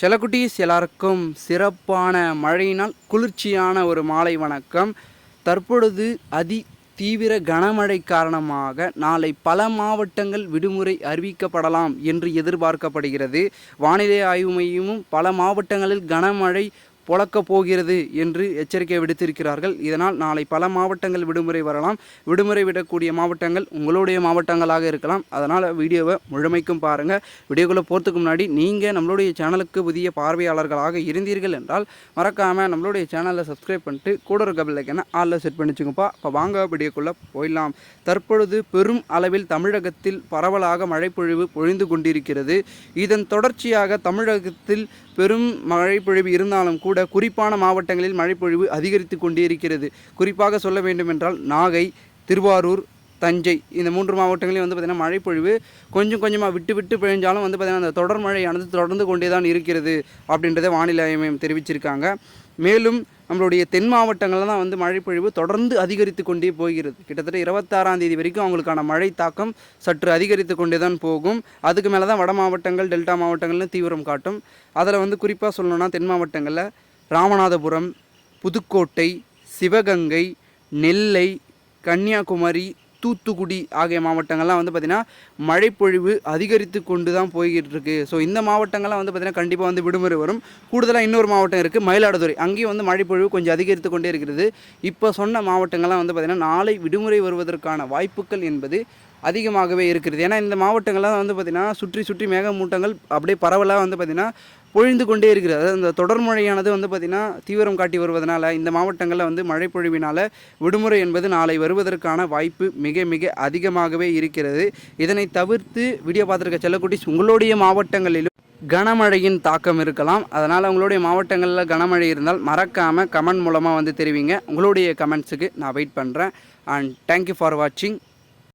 செல்லக்குட்டீஸ் எல்லாருக்கும் சிறப்பான மழையினால் குளிர்ச்சியான ஒரு மாலை வணக்கம். தற்பொழுது அதி தீவிர கனமழை காரணமாக நாளை பல மாவட்டங்கள் விடுமுறை அறிவிக்கப்படலாம் என்று எதிர்பார்க்கப்படுகிறது. வானிலை ஆய்வு மையமும் பல மாவட்டங்களில் கனமழை பொழக்கப் போகிறது என்று எச்சரிக்கை விடுத்திருக்கிறார்கள். இதனால் நாளை பல மாவட்டங்கள் விடுமுறை வரலாம். விடுமுறை விடக்கூடிய மாவட்டங்கள் உங்களுடைய மாவட்டங்களாக இருக்கலாம். அதனால் வீடியோவை முழுமைக்கும் பாருங்கள் வீடியோக்குள்ளே போகிறதுக்கு முன்னாடி நீங்கள் நம்மளுடைய சேனலுக்கு புதிய பார்வையாளர்களாக இருந்தீர்கள் என்றால் மறக்காமல் நம்மளுடைய சேனலை சப்ஸ்கிரைப் பண்ணிட்டு கூட இருக்க பிள்ளைக்கான ஆளில் செட் பண்ணி வச்சுக்கோப்பா இப்போ வாங்க வீடியோக்குள்ளே போயிடலாம். தற்பொழுது பெரும் அளவில் தமிழகத்தில் பரவலாக மழைப்பொழிவு பொழிந்து கொண்டிருக்கிறது. இதன் தொடர்ச்சியாக தமிழகத்தில் பெரும் மழைப்பொழிவு இருந்தாலும் கூட குறிப்பான மாவட்டங்களில் மழைப்பொழிவு அதிகரித்து கொண்டே இருக்கிறது குறிப்பாக சொல்ல வேண்டுமென்றால் நாகை திருவாரூர் தஞ்சை இந்த மூன்று மாவட்டங்களையும் வந்து பார்த்திங்கன்னா மழைப்பொழிவு கொஞ்சம் கொஞ்சமாக விட்டு விட்டு பெய்ஞ்சாலும் வந்து பார்த்திங்கன்னா அந்த தொடர் மழையானது தொடர்ந்து கொண்டே தான் இருக்கிறது அப்படின்றத வானிலை ஆய்வு மையம் தெரிவிச்சிருக்காங்க. மேலும் நம்மளுடைய தென் மாவட்டங்களில் தான் வந்து மழைப்பொழிவு தொடர்ந்து அதிகரித்து கொண்டே போகிறது. கிட்டத்தட்ட இருபத்தாறாம் தேதி வரைக்கும் அவங்களுக்கான மழை தாக்கம் சற்று அதிகரித்து கொண்டே தான் போகும். அதுக்கு மேலே தான் வட மாவட்டங்கள் டெல்டா மாவட்டங்கள்னு தீவிரம் காட்டும். அதில் வந்து குறிப்பாக சொல்லணும்னா தென் மாவட்டங்களில் ராமநாதபுரம் புதுக்கோட்டை சிவகங்கை நெல்லை கன்னியாகுமரி தூத்துக்குடி ஆகிய மாவட்டங்கள்லாம் வந்து பார்த்திங்கன்னா மழைப்பொழிவு அதிகரித்து கொண்டு தான் போய்கிட்டு இருக்குது ஸோ இந்த மாவட்டங்கள்லாம் வந்து பார்த்திங்கன்னா கண்டிப்பாக வந்து விடுமுறை வரும். கூடுதலாக இன்னொரு மாவட்டம் இருக்குது மயிலாடுதுறை. அங்கேயும் வந்து மழைப்பொழிவு கொஞ்சம் அதிகரித்து கொண்டே இருக்கிறது இப்போ சொன்ன மாவட்டங்கள்லாம் வந்து பார்த்திங்கன்னா நாளை விடுமுறை வருவதற்கான வாய்ப்புகள் என்பது அதிகமாகவே இருக்கிறது. ஏன்னா இந்த மாவட்டங்கள்லாம் வந்து பார்த்திங்கன்னா சுற்றி சுற்றி மேகமூட்டங்கள் அப்படியே பரவலாக வந்து பார்த்திங்கன்னா பொழிந்து கொண்டே இருக்கிறது. அதாவது இந்த தொடர் மழையானது வந்து பார்த்திங்கன்னா தீவிரம் காட்டி வருவதனால இந்த மாவட்டங்களில் வந்து மழை பொழிவினால் விடுமுறை என்பது நாளை வருவதற்கான வாய்ப்பு மிக மிக அதிகமாகவே இருக்கிறது. இதனை தவிர்த்து வீடியோ பார்த்துருக்க செல்லக்குட்டிஸ் உங்களுடைய மாவட்டங்களிலும் கனமழையின் தாக்கம் இருக்கலாம். அதனால் உங்களுடைய மாவட்டங்களில் கனமழை இருந்தால் மறக்காமல் கமெண்ட் மூலமாக வந்து தெரிவிங்க. உங்களுடைய கமெண்ட்ஸுக்கு நான் வெயிட் பண்ணுறேன் அண்ட் தேங்க்யூ ஃபார் வாட்சிங்